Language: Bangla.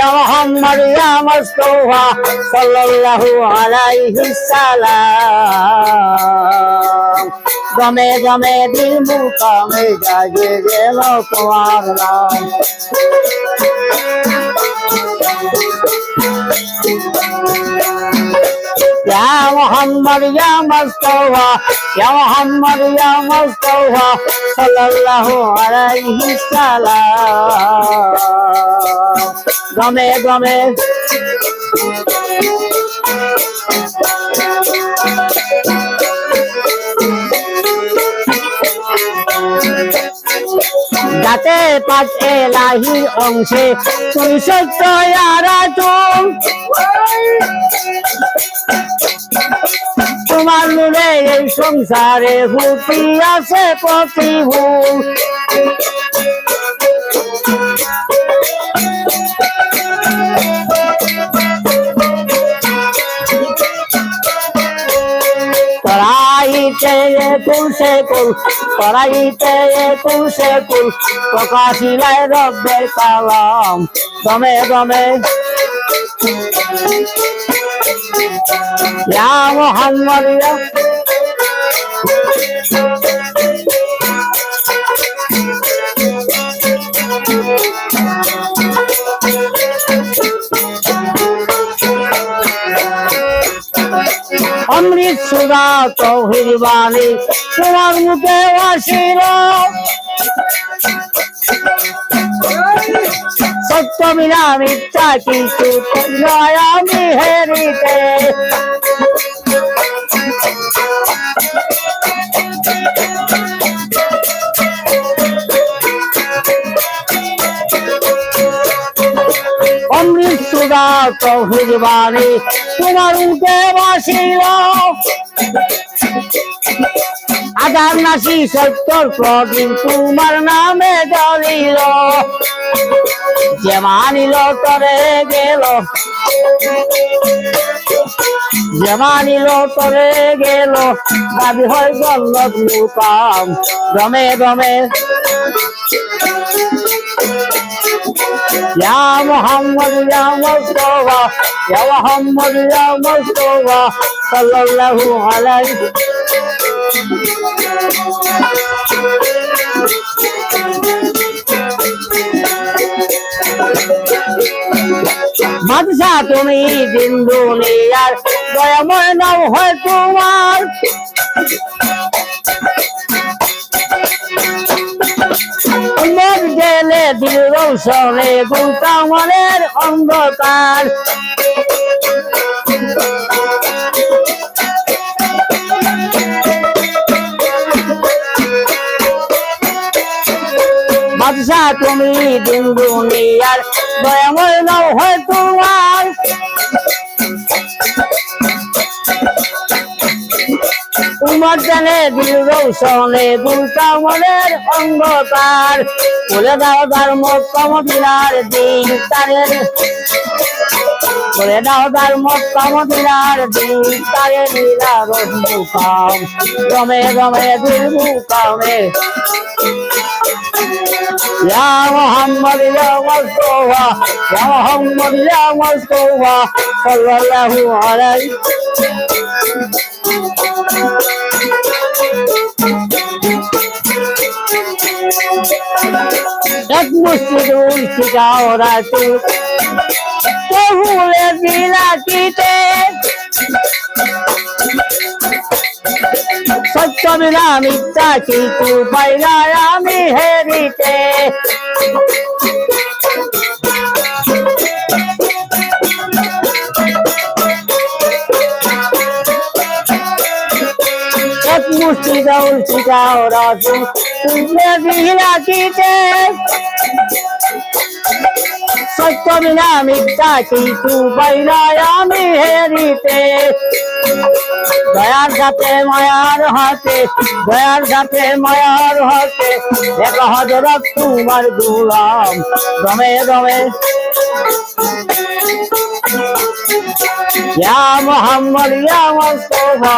يا محمد يا مصطفى صلى الله عليه السلام গমে গমে দিল মুকামে জাগে গেল তোমার নাম يا محمد يا مصطفى يا محمد يا مصطفى صلى الله عليه السلام গমে গমে যাতে পাঁচ এলাহির অংশে তুই সত্য তোমার নূরে এই সংসারে হুতি আছে প্রতিভু। পড়াইতে কুল সে কুল পড়াইতে কুল সে কুল প্রকাশিলায় রব্বের কালাম। দমে দমে। মোহাম্মদ অমৃত সুরা চৌহির বাণী তোমার মুখে আসিল। সত্য বিনা মিথ্যা কিছু হেরিতে। তোমার মুখে বাসিল আধার নাসি সত্তর তোমার নামে জ্বলিল। যে মানিল তরে গেল। যে মানিল তরে গেল। দাবি হয় গল্লত দমে দমে Ya Muhammad Ya Mustafa Ya Muhammad Ya Mustafa Sallallahu alaihi মাদশা তুমি দিন দুনিয়ার দয়াময় নাম হয় তোমার দিল রৌসনে মনের অন্ধকার। বাদশা, তুমি দিন দুনিয়ার দয়াময় নাও হয় তোমার। উমর জানে দিল রৌসনে দুলতা মনের অন্ধকার। বলে দাও ধর্ম কমদিনার দিন তারের বলে দাও ধর্ম কমদিনার দিন তারে লীলা রহিমু কাম রমে রমে দুর্মু কামে Ya Muhammad ya Mustafa Ya Muhammad ya Mustafa Sallallahu alaihi सच मुझसे दूर छिका हो रहा तू तो भूले बिना की ते सत्य बिना मिथ्या की तू पैराया मिहेरी ते। सच मुझसे दूर छिका हो रहा तू তুলে বিলাটিতে সত্য বিনা মিথ্যা কিছু পাইলা আমি হেরিতে। দয়ার সাথে মায়ার হাতে, দয়ার সাথে মায়ার হাতে, এক হজরত তোমার গুলাম। দমে দমে মোহাম্মদ, ইয়া মুস্তাফা।